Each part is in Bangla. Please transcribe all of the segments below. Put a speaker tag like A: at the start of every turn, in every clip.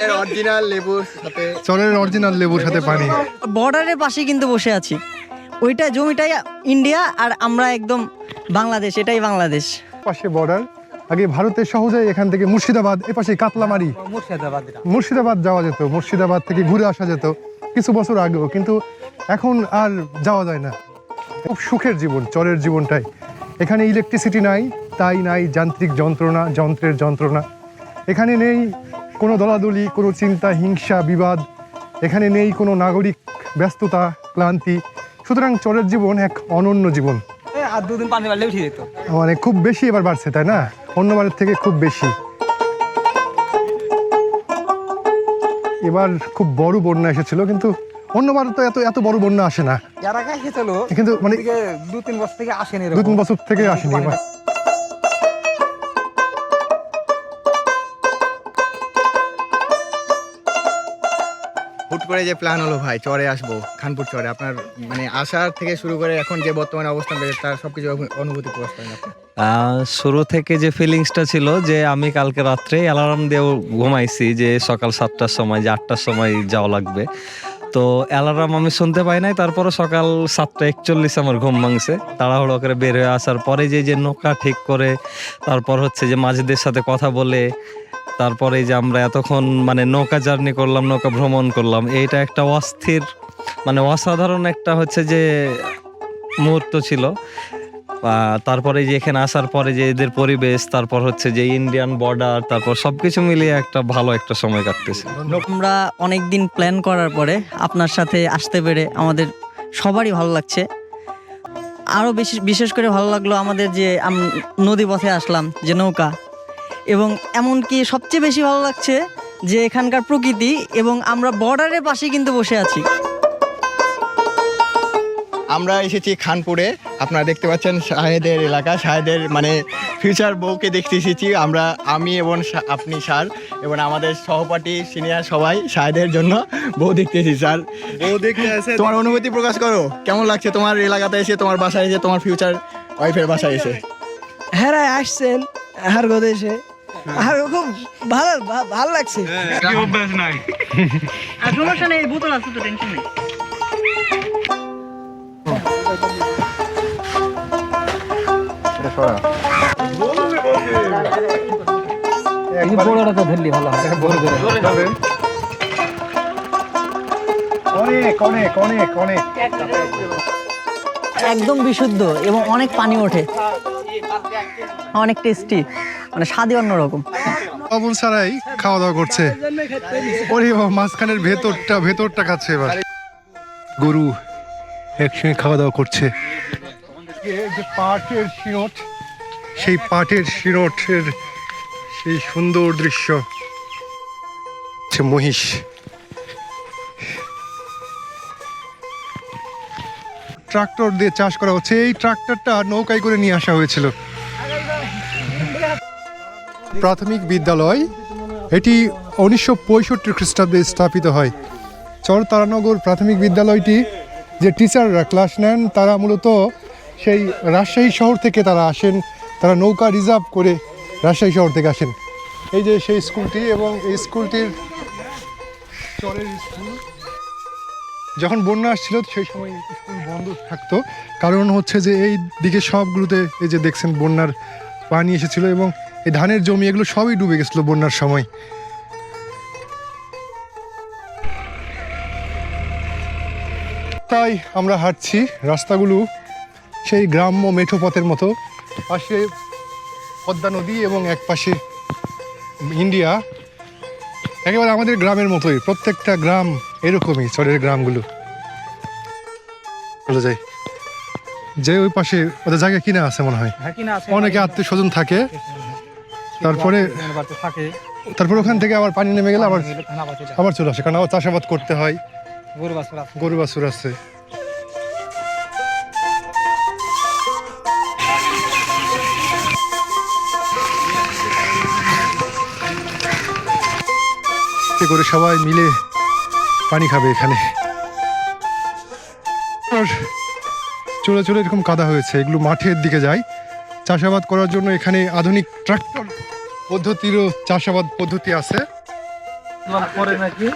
A: অরিজিনাল লেবুর সাথে।
B: চরের অরিজিনাল লেবুর সাথে পানি।
C: বর্ডারের পাশে কিন্তু বসে আছি। ওইটা জমিটাই ইন্ডিয়া আর আমরা একদম বাংলাদেশ এটাই বাংলাদেশ।
B: পাশে বর্ডার আগে ভারতের সহজে এখান থেকে মুর্শিদাবাদ এ পাশে কাতলামারি। মুর্শিদাবাদ যাওয়া যেত মুর্শিদাবাদ থেকে ঘুরে আসা যেত কিছু বছর আগেও কিন্তু এখন আর যাওয়া যায় না। খুব সুখের জীবন চরের জীবনটাই। এখানে ইলেকট্রিসিটি নাই তাই নাই যান্ত্রিক যন্ত্রণা যন্ত্রের যন্ত্রণা। এখানে নেই কোনো দলাদলি কোনো চিন্তা হিংসা বিবাদ এখানে নেই কোনো নাগরিক ব্যস্ততা ক্লান্তি। সুতরাং চরের জীবন এক অনন্য জীবন।
D: আর দুদিন পানি বাড়লে উঠে যেত।
B: মানে খুব বেশি এবার বাড়ছে তাই না? অন্যবারের থেকে খুব বেশি। এবার খুব বড় বন্যা এসেছিল কিন্তু অন্যবার তো এত এত বড় বন্যা আসে না।
D: আগে
B: কিন্তু মানে
D: দু তিন বছর থেকে আসেনি
B: দু তিন বছর থেকে আসেনি
A: হুট করে যে প্ল্যান হলো ভাই, চরে আসব, খানপুর চরে। আপনার মানে আসার থেকে শুরু করে এখন যে বর্তমানে অবস্থান রয়েছে, তার সবকিছু অনুভূতি প্রকাশ করেন
E: শুরু থেকে যে ফিলিংসটা ছিল যে আমি কালকে রাত্রে অ্যালার্ম দিয়েও ঘুমাইছি যে সকাল সাতটার সময়, যে আটটার সময় যাওয়া লাগবে। তো অ্যালার্ম আমি শুনতে পাই নাই তারপরে সকাল সাতটা একচল্লিশ আমার ঘুম ভাঙছে। তাড়াহুড়ো করে বের হয়ে আসার পরে যে যে নৌকা ঠিক করে, তারপর হচ্ছে যে মাঝেদের সাথে কথা বলে তারপরে যে আমরা এতক্ষণ মানে নৌকা জার্নি করলাম, নৌকা ভ্রমণ করলাম, এইটা একটা অস্থির মানে অসাধারণ একটা হচ্ছে যে মুহূর্ত ছিল। তারপরে যে এখানে আসার পরে যে এদের পরিবেশ, তারপর হচ্ছে যে ইন্ডিয়ান বর্ডার তারপর সবকিছু মিলিয়ে একটা ভালো একটা সময় কাটতেছে।
C: আমরা অনেক দিন প্ল্যান করার পরে আপনার সাথে আসতে পেরে আমাদের সবারই ভালো লাগছে। আরও বেশি বিশেষ করে ভালো লাগল আমাদের যে নদী পথে আসলাম, যে নৌকা। এবং এমনকি সবচেয়ে বেশি ভালো লাগছে যে এখানকার প্রকৃতি এবং আমরা বর্ডারের পাশে কিন্তু বসে আছি।
A: আমরা এসেছি খানপুরে। আপনারা দেখতে পাচ্ছেন শাহেদের এলাকা। শাহেদের মানে ফিউচার বউকে দেখতে এসেছি। আমরা আমি এবং আপনি স্যার এবং আমাদের সহপাঠী সিনিয়র সবাই শাহেদের জন্য বউ দেখতে এসেছি স্যার।
B: বউ দেখতে এসে
A: তোমার অনুভূতি প্রকাশ করো। কেমন লাগছে তোমার এলাকাতে এসে তোমার বাসায় এসে তোমার ফিউচার ওয়াইফের বাসায় এসে?
F: হেরায় আসছেন। হার দেশে আর খুব ভালো ভালো লাগছে।
C: সমস্যা নেই বোতল আছে তো টেনশন নেই।
D: বড়টা তো ধরলি ভালো হয়
B: অনেক অনেক অনেক অনেক।
C: একদম বিশুদ্ধ এবং অনেক পানি ওঠে। অনেক টেস্টি মানে স্বাদই অন্যরকম।
B: অবুল ছাড়াই খাওয়া দাওয়া করছে। ওরে বাবা, মাঝখানের ভেতরটা ভেতরটা খাচ্ছে এবার। গরু একসঙ্গে খাওয়া দাওয়া করছে। যে পাটের শিরোট। সেই পাটের শিরটের সেই সুন্দর দৃশ্য। হচ্ছে মহিষ। ট্রাক্টর দিয়ে চাষ করা হচ্ছে। এই ট্রাক্টরটা নৌকায় করে নিয়ে আসা হয়েছিল। প্রাথমিক বিদ্যালয়, এটি উনিশশো পঁয়ষট্টি খ্রিস্টাব্দে স্থাপিত হয়। চরতারানগর প্রাথমিক বিদ্যালয়টি যে টিচাররা ক্লাস নেন, তারা মূলত সেই রাজশাহী শহর থেকে তারা আসেন, তারা নৌকা রিজার্ভ করে রাজশাহী শহর থেকে আসেন। এই যে সেই স্কুলটি এবং এই স্কুলটির চরের স্কুল, যখন বন্যা আসছিল সেই সময় স্কুল বন্ধ থাকতো। কারণ হচ্ছে যে এই দিকে সবগুলোতে এই যে দেখছেন বন্যার পানি এসেছিল এবং এই ধানের জমি এগুলো সবই ডুবে গেছিল বন্যার সময়। তাই আমরা হাঁটছি রাস্তাগুলো সেই গ্রাম্য মেঠো পথের মতো। পাশে পদ্মা নদী এবং এক পাশে ইন্ডিয়া। একেবারে আমাদের গ্রামের মতোই প্রত্যেকটা গ্রাম এরকমই চরের গ্রামগুলো। চলে যাই। যে ওই পাশে ওদের জায়গা কিনা আছে মনে হয়।
D: হ্যাঁ
B: অনেকে আত্মীয় স্বজন থাকে। তারপরে
D: বাড়িতে থাকে
B: তারপর ওখান থেকে আবার পানি নেমে গেলে আবার। আবার চলে আসে। কারণ আবার চাষাবাদ করতে হয়।
D: গরু বাছুর আছে।
B: গরু বাছুর আছে। করে সবাই মিলে পানি খাবে এখানে। চলে চলে এরকম কাদা হয়েছে এগুলো মাঠের দিকে যায়। চাষাবাদ করার জন্য এখানে আধুনিক ট্রাক্টর পদ্ধতিরও চাষাবাদ পদ্ধতি আছে।
E: পরে নাকি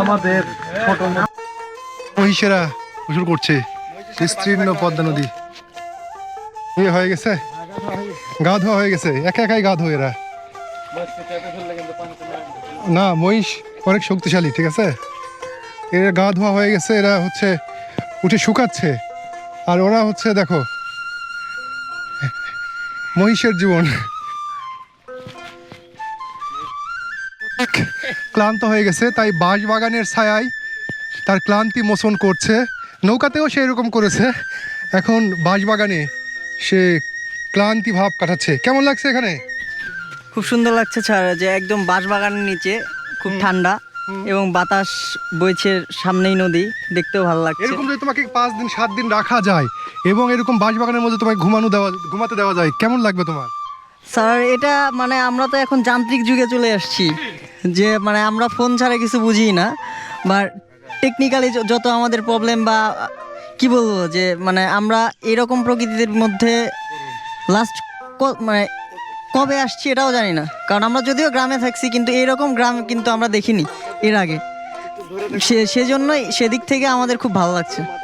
E: আমাদের ছোট
B: মহিষেরা গোসল করছে। বিস্তীর্ণ পদ্মা নদী। এ হয়ে গেছে? গা ধোয়া হয়ে গেছে। একা একাই গা ধোয় এরা। না মহিষ অনেক শক্তিশালী ঠিক আছে? এরা গা ধোয়া হয়ে গেছে এরা হচ্ছে উঠে শুকাচ্ছে। আর ওরা হচ্ছে দেখো মহিষের জীবন। ক্লান্ত হয়ে গেছে তাই বাঁশ বাগানের ছায়ায় তার ক্লান্তি মোচন করছে। নৌকাতেও সে এরকম করেছে। এখন বাঁশবাগানে সে ক্লান্তি ভাব কাটাচ্ছে। কেমন লাগছে এখানে?
C: খুব সুন্দর লাগছে স্যার যে একদম বাঁশবাগানের নিচে খুব ঠান্ডা এবং বাতাস বইছে সামনেই নদী দেখতেও ভালো লাগছে।
B: এরকম যদি তোমাকে পাঁচ দিন সাত দিন রাখা যায় এবং এরকম বাঁশবাগানের মধ্যে তোমাকে ঘুমানো দেওয়া ঘুমাতে দেওয়া যায় কেমন লাগবে তোমার?
C: স্যার, এটা মানে আমরা তো এখন যান্ত্রিক যুগে চলে আসছি। যে মানে আমরা ফোন ছাড়া কিছু বুঝি না। বা টেকনিক্যালি যত আমাদের প্রবলেম বা, কি বলব, যে মানে আমরা এরকম প্রকৃতির মধ্যে লাস্ট মানে কবে আসছি এটাও জানি না। কারণ আমরা যদিও গ্রামে থাকছি, কিন্তু এরকম গ্রাম কিন্তু আমরা দেখিনি এর আগে। সে সেজন্যই সেদিক থেকে আমাদের খুব ভালো লাগছে।